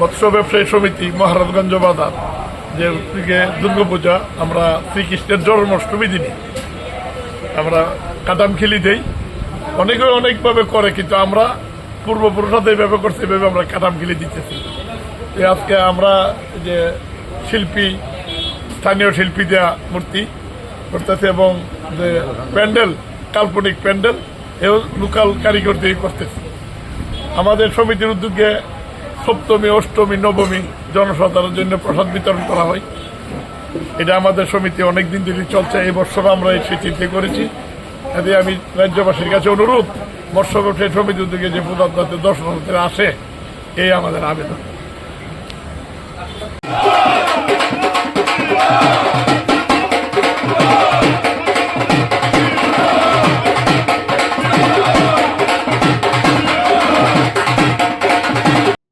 মৎস্য ব্যবসায়ী সমিতি মহারাজগঞ্জ বাজার, যে থেকে দুর্গাপূজা আমরা শ্রীকৃষ্ণের জন্মাষ্টমী দিনে আমরা কাটাম খেলি দেই। অনেকে অনেকভাবে করে, কিন্তু আমরা পূর্বপুরুষরা এইভাবে করছে এইভাবে আমরা কাটাম খেলি দিতেছি। আজকে আমরা যে শিল্পী, স্থানীয় শিল্পী দেওয়া মূর্তি করতেছে এবং যে প্যান্ডেল, কাল্পনিক প্যান্ডেল, এও লোকাল কারিগর দিয়ে করতেছে। আমাদের সমিতির উদ্যোগে সপ্তমী, অষ্টমী, নবমী জনসাধারণের জন্য প্রসাদ বিতরণ করা হয়। এটা আমাদের সমিতি অনেকদিন দিন ধরে চলছে, এই বছর আমরা এই চিন্তা করেছি। এতে আমি রাজ্যবাসীর কাছে অনুরোধ মৎস্য ব্যবসায়ী সমিতি উদ্যোগে যে পদার্থ দর্শনার্থীরা আসে, এই আমাদের আবেদন।